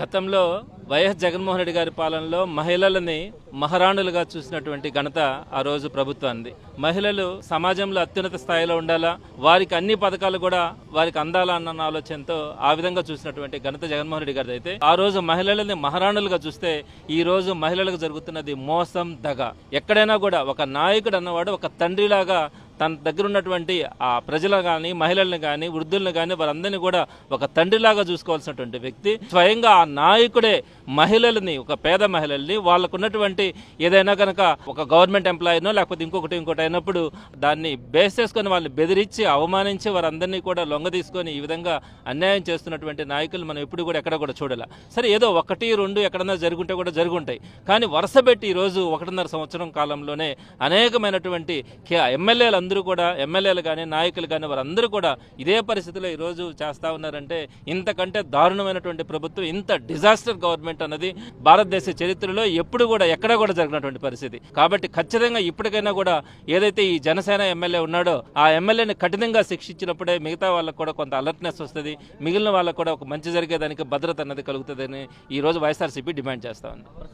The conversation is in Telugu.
గతంలో వైఎస్ జగన్మోహన్ రెడ్డి గారి పాలనలో మహిళలని మహారాణులుగా చూసినటువంటి ఘనత ఆ రోజు ప్రభుత్వానికి మహిళలు సమాజంలో అత్యున్నత స్థాయిలో ఉండాలా? వారికి అన్ని పథకాలు కూడా వారికి అందాలా అన్న ఆలోచనతో ఆ విధంగా చూసినటువంటి ఘనత జగన్మోహన్ రెడ్డి గారిది అయితే. ఆ రోజు మహిళలని మహారాణులుగా చూస్తే ఈ రోజు మహిళలకు జరుగుతున్నది మోసం దగ. ఎక్కడైనా కూడా ఒక నాయకుడు అన్నవాడు ఒక తండ్రిలాగా తన దగ్గర ఉన్నటువంటి ఆ ప్రజలు కానీ మహిళల్ని కానీ వృద్ధుల్ని కానీ వారందరినీ కూడా ఒక తండ్రిలాగా చూసుకోవాల్సినటువంటి వ్యక్తి. స్వయంగా ఆ నాయకుడే మహిళల్ని ఒక పేద మహిళల్ని వాళ్ళకు ఉన్నటువంటి ఏదైనా కనుక ఒక గవర్నమెంట్ ఎంప్లాయీనో లేకపోతే ఇంకొకటి ఇంకోటి అయినప్పుడు దాన్ని బేస్ చేసుకొని వాళ్ళని బెదిరించి అవమానించి వారందరినీ కూడా లొంగ తీసుకొని ఈ విధంగా అన్యాయం చేస్తున్నటువంటి నాయకులు మనం ఎప్పుడు కూడా ఎక్కడ కూడా చూడాలి. సరే ఏదో ఒకటి రెండు ఎక్కడన్నా జరుగుంటే కూడా జరుగుంటాయి. కానీ వరుసపెట్టి ఈరోజు ఒకటిన్నర సంవత్సరం కాలంలోనే అనేకమైనటువంటి కే- ఎమ్మెల్యేలు అందరూ కూడా ఎమ్మెల్యేలు కానీ నాయకులు కానీ వారందరూ కూడా ఇదే పరిస్థితిలో ఈరోజు చేస్తూ ఉన్నారంటే ఇంతకంటే దారుణమైనటువంటి ప్రభుత్వం ఇంత డిజాస్టర్ గవర్నమెంట్ అన్నది భారతదేశ చరిత్రలో ఎప్పుడు కూడా ఎక్కడ కూడా జరిగినటువంటి పరిస్థితి. కాబట్టి ఖచ్చితంగా ఇప్పటికైనా కూడా ఏదైతే ఈ జనసేన ఎమ్మెల్యే ఉన్నాడో ఆ ఎమ్మెల్యేని కఠినంగా శిక్షించినప్పుడే మిగతా వాళ్ళకు కూడా కొంత అలర్ట్నెస్ వస్తుంది. మిగిలిన వాళ్ళకు కూడా ఒక మంచి జరిగేదానికి భద్రత అన్నది కలుగుతుందని ఈ రోజు వైఎస్ఆర్సీపీ డిమాండ్ చేస్తా ఉంది.